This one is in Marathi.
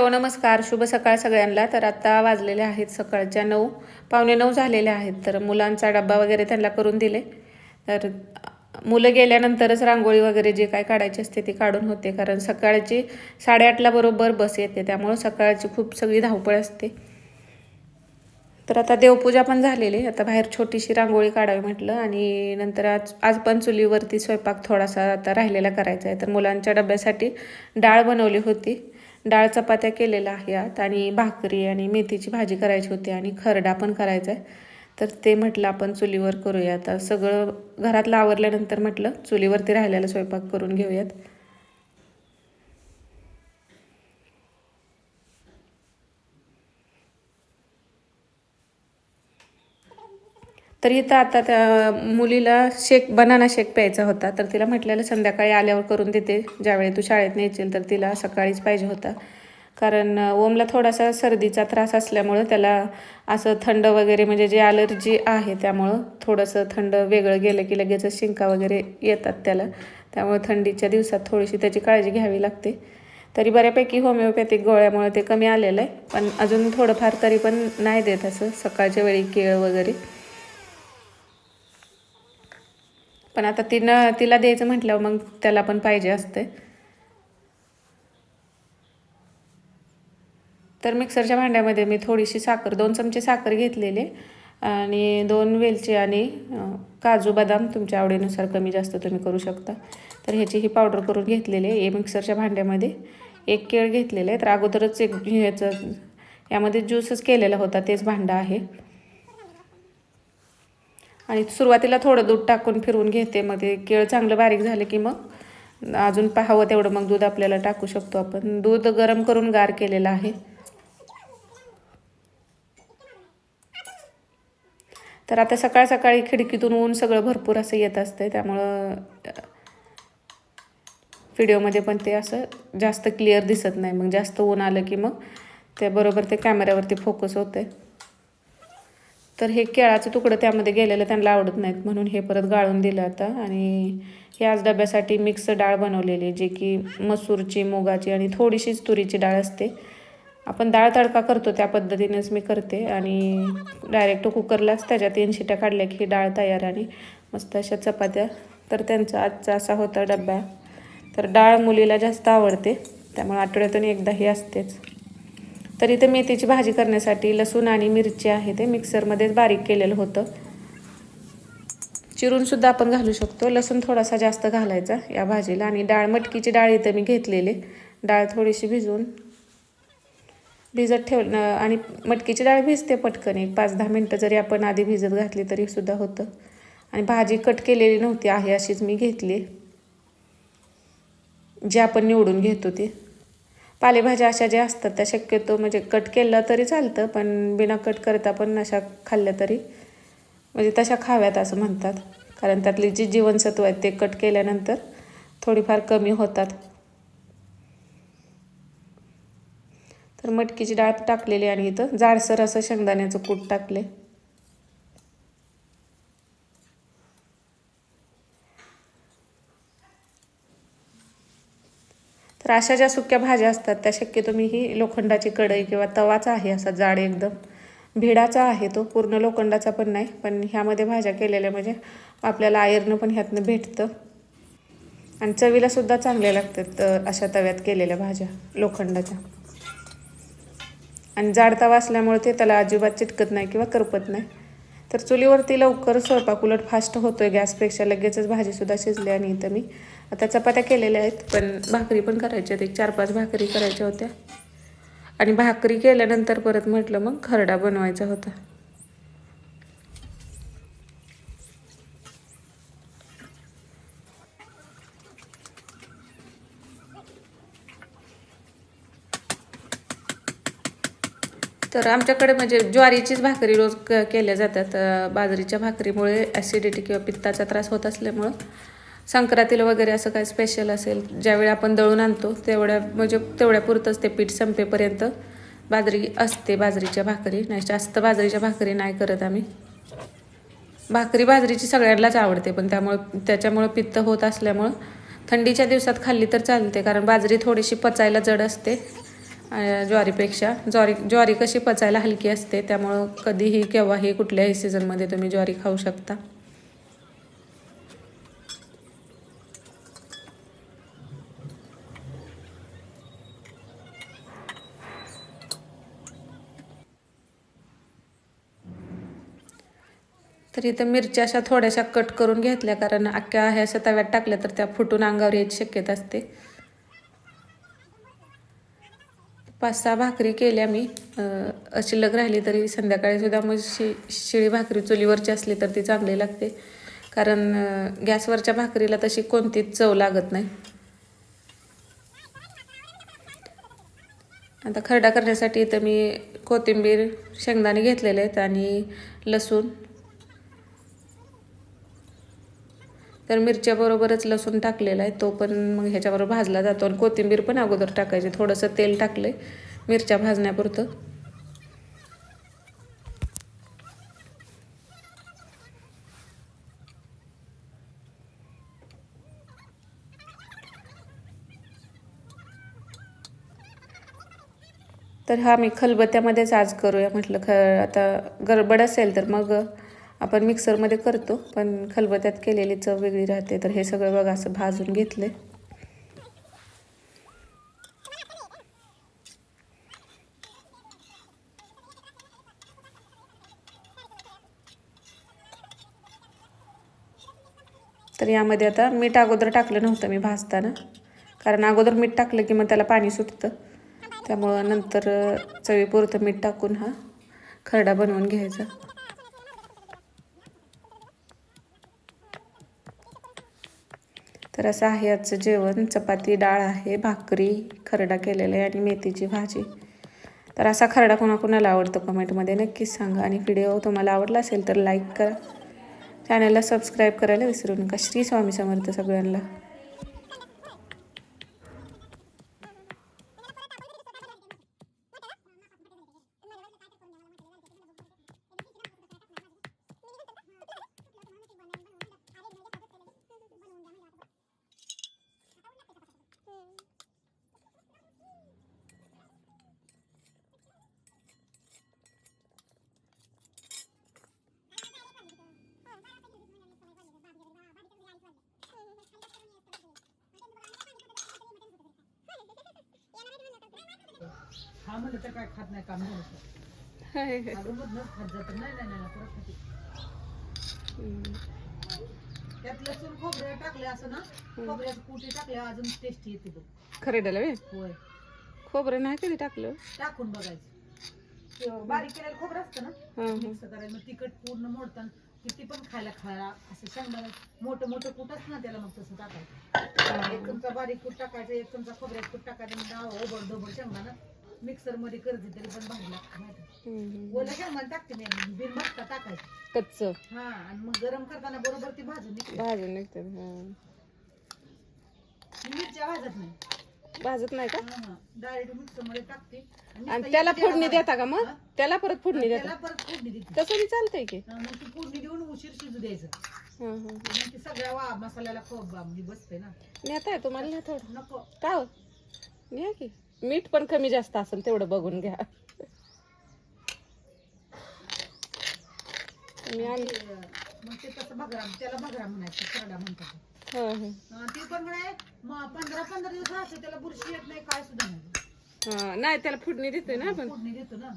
हॅलो नमस्कार. शुभ सकाळ सगळ्यांना. तर आता वाजलेले आहेत सकाळच्या नऊ. पावणे नऊ झालेले आहेत. तर मुलांचा डब्बा वगैरे त्यांना करून दिले. तर मुलं गेल्यानंतरच रांगोळी वगैरे जे काय काढायची असते ती काढून होते. कारण सकाळची साडेआठला बरोबर बस येते. त्यामुळं सकाळची खूप सगळी धावपळ असते. तर आता देवपूजा पण झालेली आता बाहेर छोटीशी रांगोळी काढावी म्हटलं आणि नंतर आज आज पण चुलीवरती स्वयंपाक थोडासा आता राहिलेला करायचा आहे. तर मुलांच्या डब्यासाठी डाळ बनवली होती. डाळ चपात्या केलेल्या आहेत आणि भाकरी आणि मेथीची भाजी करायची होती आणि खरडा पण करायचा आहे. तर ते म्हटलं आपण चुलीवर करूया आता सगळं घरातलं आवरल्यानंतर म्हटलं चुलीवरती राहिलेला स्वयंपाक करून घेऊयात. तर इथं आता त्या मुलीला शेक बनाना शेक प्यायचा होता. तर तिला म्हटलेलं संध्याकाळी आल्यावर करून देते. ज्यावेळी तू शाळेत न्यायचील तर तिला सकाळीच पाहिजे होता. कारण ओमला थोडासा सर्दीचा त्रास असल्यामुळं त्याला असं थंड वगैरे म्हणजे जे ॲलर्जी आहे त्यामुळं थोडंसं थंड वेगळं गेलं की लगेच शिंका वगैरे येतात त्याला. त्यामुळे थंडीच्या दिवसात थोडीशी त्याची काळजी घ्यावी लागते. तरी बऱ्यापैकी होमिओपॅथिक गोळ्यामुळे ते कमी आलेलं आहे. पण अजून थोडंफार तरी पण नाही देत असं सकाळच्या वेळी केळ वगैरे. पण आता तिनं तिला द्यायचं म्हटल्यावर मग त्याला पण पाहिजे असते तर मिक्सरच्या भांड्यामध्ये मी थोडीशी साखर दोन चमचे साखर घेतलेले आणि दोन वेलची आणि काजू बदाम तुमच्या आवडीनुसार कमी जास्त तुम्ही करू शकता. तर ह्याची ही पावडर करून घेतलेली आहे. मिक्सरच्या भांड्यामध्ये एक केळ घेतलेलं आहे. तर अगोदरच एक ह्याचं यामध्ये ज्यूसच केलेला होता. तेच भांडं आहे. आणि सुरुवातीला थोडं दूध टाकून फिरवून घेते. मग ते केळ चांगलं बारीक झालं की मग अजून पाहावं तेवढं मग दूध आपल्याला टाकू शकतो आपण. दूध गरम करून गार केलेलं आहे. तर आता सकाळ सकाळी खिडकीतून ऊन सगळं भरपूर असं येत असतं त्यामुळं व्हिडिओमध्ये पण ते असं जास्त क्लिअर दिसत नाही. मग जास्त ऊन आलं की मग ते बरोबर ते कॅमेऱ्यावरती फोकस होते तर हे केळाचं तुकडं त्यामध्ये गेलेलं त्यांना आवडत नाहीत म्हणून हे परत गाळून दिलं आता. आणि हे आज डब्यासाठी मिक्स डाळ बनवलेली जे की मसूरची मुगाची आणि थोडीशीच तुरीची डाळ असते. आपण डाळ तडका करतो त्या पद्धतीनेच मी करते. आणि डायरेक्ट कुकरलाच त्याच्या तीन शिट्या काढल्या की डाळ तयार आणि मस्त अशा चपात्या. तर त्यांचा आजचा असा होता डब्बा. तर डाळ मुलीला जास्त आवडते त्यामुळे आठवड्यातून एकदा ही असतेच. तर इथे मेथीची भाजी करण्यासाठी लसूण आणि मिरची आहे ते मिक्सरमध्येच बारीक केलेलं होतं. चिरूनसुद्धा आपण घालू शकतो. लसूण थोडासा जास्त घालायचा या भाजीला आणि डाळ मटकीची डाळ इथं मी घेतलेली. डाळ थोडीशी भिजवून भिजत ठेव आणि मटकीची डाळ भिजते पटकन. एक पाच दहा मिनटं जरी आपण आधी भिजत घातली तरीसुद्धा होतं. आणि भाजी कट केलेली नव्हती आहे अशीच मी घेतली. जी आपण निवडून घेतो ती. पालेभाज्या अशा ज्या असतात त्या शक्यतो म्हणजे कट केलं तरी चालतं पण बिना कट करता पण अशा खाल्ल्या तरी. म्हणजे तशा खाव्यात असं म्हणतात. कारण त्यातली जी जीवनसत्व आहेत ते कट केल्यानंतर थोडीफार कमी होतात. तर मटकीची डाळ टाकलेली आणि इथं जाडसर असं शेंगदाण्याचं कूट टाकले तर अशा ज्या सुक्या भाज्या असतात त्या शक्यतो मी ही लोखंडाची कढई किंवा तवाचा आहे असा जाड एकदम. भिडाचा आहे तो पूर्ण लोखंडाचा पण नाही पण ह्यामध्ये भाज्या केलेल्या म्हणजे आपल्याला आयर्न पण ह्यातनं भेटतं. आणि चवीलासुद्धा चांगल्या लागतात अशा तव्यात केलेल्या भाज्या लोखंडाच्या. आणि जाड तवा असल्यामुळे ते त्याला अजिबात चिटकत नाही किंवा करपत नाही. तर चुलीवरती लवकर स्वयंपाक उलट फास्ट होतो आहे गॅसपेक्षा लगेचच भाजीसुद्धा शिजली आणि इथं मी आता चपात्या केलेल्या आहेत पण भाकरी पण करायच्या आहेत. एक चार पाच भाकरी करायच्या होत्या. आणि भाकरी केल्यानंतर परत म्हटलं मग खरडा बनवायचा होता. तर आमच्याकडे म्हणजे ज्वारीचीच भाकरी रोज क केल्या जातात. बाजरीच्या भाकरीमुळे ॲसिडिटी किंवा पित्ताचा त्रास होत असल्यामुळं संक्रांतीला वगैरे असं काय स्पेशल असेल ज्यावेळी आपण दळून आणतो तेवढ्या म्हणजे तेवढ्यापुरतंच ते पीठ संपेपर्यंत बाजरी असते बाजरीच्या भाकरी. नाही जास्त बाजरीच्या भाकरी नाही करत आम्ही. भाकरी बाजरीची सगळ्यांनाच आवडते पण त्यामुळे त्याच्यामुळं पित्त होत असल्यामुळं थंडीच्या दिवसात खाल्ली तर चालते कारण बाजरी थोडीशी पचायला जड असते. ज्वारीपेक्षा. ज्वारी ज्वारी कशी पचायला हलकी असते त्यामुळं कधीही केव्हाही कुठल्याही सीझनमध्ये तुम्ही ज्वारी खाऊ शकता. तर इथं मिरच्या अशा थोड्याशा कट करून घेतल्या कारण अख्ख्या ह्या अशा तव्यात टाकल्या तर त्या फुटून अंगावर यायची शक्यता असते. पाच सहा भाकरी केल्या मी. शिल्लक राहिली तरी संध्याकाळी सुद्धा मग शि शिळी भाकरी चुलीवरची असली तर ती चांगली लागते. कारण गॅसवरच्या भाकरीला तशी कोणतीच चव लागत नाही. आता खरडा करण्यासाठी इथं मी कोथिंबीर शेंगदाणे घेतलेले आहेत आणि लसूण. तर मिरच्याबरोबरच लसूण टाकलेला आहे तो पण मग ह्याच्याबरोबर भाजला जातो. आणि कोथिंबीर पण अगोदर टाकायची थोडंसं तेल टाकलं आहे मिरच्या भाजण्यापुरतं. तर हा मी खलबत्त्यामध्येच आज करूया म्हटलं ख आता गडबड असेल तर मग आपण मिक्सरमध्ये करतो पण खलबत्यात केलेली चव वेगळी राहते. तर हे सगळं बघा असं भाजून घेतले तर यामध्ये आता मीठ अगोदर टाकलं नव्हतं मी भाजताना. कारण अगोदर मीठ टाकलं की मग त्याला पाणी सुटतं. त्यामुळं नंतर चवीपुरतं मीठ टाकून हा खरडा बनवून घ्यायचा. तर असं आहे आजचं जेवण. चपाती डाळ आहे भाकरी खरडा केलेला आहे आणि मेथीची भाजी. तर असा खरडा कोणाकोणाला आवडतो कमेंटमध्ये नक्कीच सांगा आणि व्हिडिओ तुम्हाला आवडला असेल तर लाईक करा. चॅनलला सबस्क्राईब करायला विसरू नका. श्री स्वामी समर्थ सगळ्यांना. हा म्हणलं तर काय खात नाही काम खात जातं नाही नाही नाही परत खाते. त्यात लसूण खोबरे टाकले असं ना खोबऱ्याचं टाकले अजून टेस्टी येते तो खरड्याला वे होय. खोबरं नाही कधी टाकलं? टाकून बघायचं. बारीक केलेलं खोबरं असतं ना. मिक्स करायचं मग तिखट पूर्ण मोडताना किती पण खायला खायला असं शेंगदाणा मोठं मोठं कूट असतं ना त्याला मग तसं टाकायचं. एक चमचा बारीक कूट टाकायचं एक चमचा खोबऱ्याचं कूट टाकायचं मग ओबड दोबड शेंगदाणा मिक्सरमध्ये करते तरी पण भारी लागतं माहिती. ओलं शेंगदाणा टाकते मी बिन बघता टाकायचं. कच्च. हा आणि मग गरम करताना बरोबर ती भाजून निघते. भाजून निघते हं. मी मिरच्या भाजत नाही. भाजत नाही का? डायरेक्ट मिक्सरमध्ये टाकते. आणि त्याला फोडणी देता का मग? त्याला परत फोडणी त्याला देता? परत फोडणी देते. तसं बी चालतंय की. हा, मग ती फोडणी देऊन उशीर शिजू द्यायचं. हं, हं. मग ती सगळ्या वा मसाल्याला खूप म्हणजे बसते ना. नेता आहे तुम्हाला नेता नको. का हो? की? मीठ पण कमी जास्त असेल तेवढं बघून घ्या. मी आण ते, मग ते तसं भगरा त्याला भगरा म्हणायचं खरडा म्हणतात. हं, ती पण म्हणे म- पंधरा पंधरा दिवस राहते त्याला बुरशी येत नाही काय सुद्धा नाही. हं, नाही त्याला फोडणी देतोय ना आपण. फोडणी देतो ना.